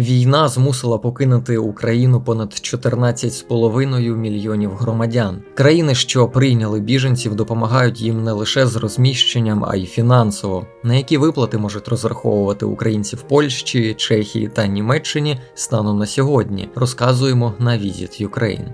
Війна змусила покинути Україну понад 14,5 мільйонів громадян. Країни, що прийняли біженців, допомагають їм не лише з розміщенням, а й фінансово. На які виплати можуть розраховувати українці в Польщі, Чехії та Німеччині станом на сьогодні, розказуємо на Visit Ukraine.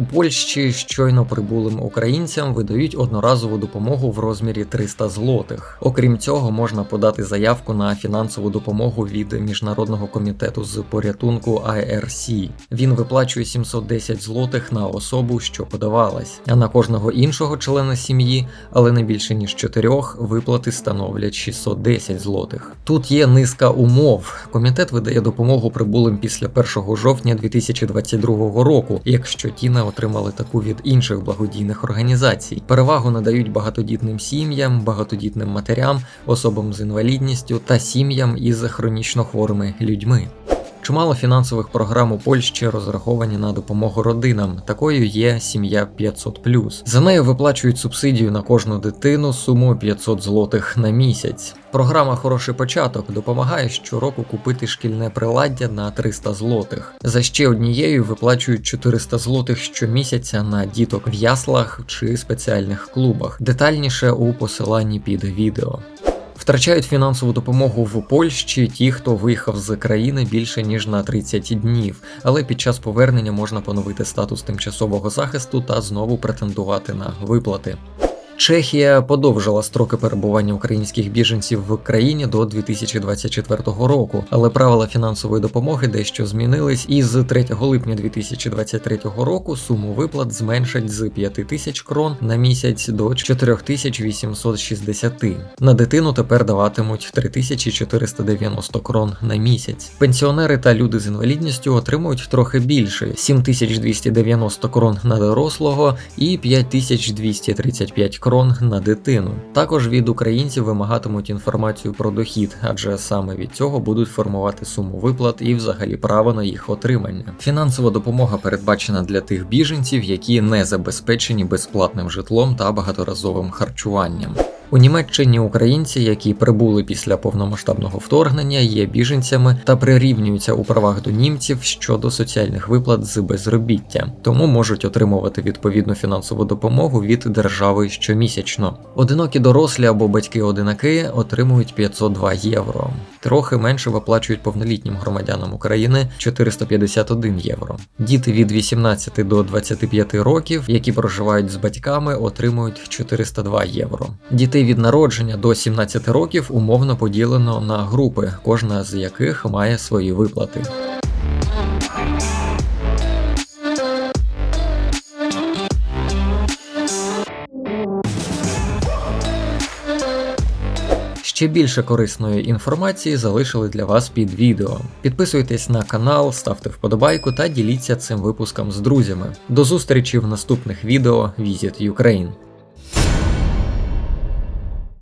У Польщі щойно прибулим українцям видають одноразову допомогу в розмірі 300 злотих. Окрім цього, можна подати заявку на фінансову допомогу від міжнародного комітету з порятунку IRC. Він виплачує 710 злотих на особу, що подавалась, а на кожного іншого члена сім'ї, але не більше ніж чотирьох, виплати становлять 610 злотих. Тут є низка умов. Комітет видає допомогу прибулим після 1 жовтня 2022 року, якщо ті не отримали таку від інших благодійних організацій. Перевагу надають багатодітним сім'ям, багатодітним матерям, особам з інвалідністю та сім'ям із хронічно хворими людьми. Чимало фінансових програм у Польщі розраховані на допомогу родинам. Такою є сім'я 500+. За нею виплачують субсидію на кожну дитину суму 500 злотих на місяць. Програма Хороший початок допомагає щороку купити шкільне приладдя на 300 злотих. За ще однією виплачують 400 злотих щомісяця на діток в яслах чи спеціальних клубах. Детальніше у посиланні під відео. Втрачають фінансову допомогу в Польщі ті, хто виїхав з країни більше ніж на 30 днів, але під час повернення можна поновити статус тимчасового захисту та знову претендувати на виплати. Чехія подовжила строки перебування українських біженців в країні до 2024 року, але правила фінансової допомоги дещо змінились, і з 3 липня 2023 року суму виплат зменшать з 5 тисяч крон на місяць до 4860. На дитину тепер даватимуть 3490 крон на місяць. Пенсіонери та люди з інвалідністю отримують трохи більше 7290 крон на дорослого і 5235 крон на дитину. Також від українців вимагатимуть інформацію про дохід, адже саме від цього будуть формувати суму виплат і взагалі право на їх отримання. Фінансова допомога передбачена для тих біженців, які не забезпечені безплатним житлом та багаторазовим харчуванням. У Німеччині українці, які прибули після повномасштабного вторгнення, є біженцями та прирівнюються у правах до німців щодо соціальних виплат з безробіття, тому можуть отримувати відповідну фінансову допомогу від держави щомісячно. Одинокі дорослі або батьки-одинаки отримують 502 євро. Трохи менше виплачують повнолітнім громадянам України 451 євро. Діти від 18 до 25 років, які проживають з батьками, отримують 402 євро. Дітей від народження до 17 років умовно поділено на групи, кожна з яких має свої виплати. Ще більше корисної інформації залишили для вас під відео. Підписуйтесь на канал, ставте вподобайку та діліться цим випуском з друзями. До зустрічі в наступних відео Visit Ukraine.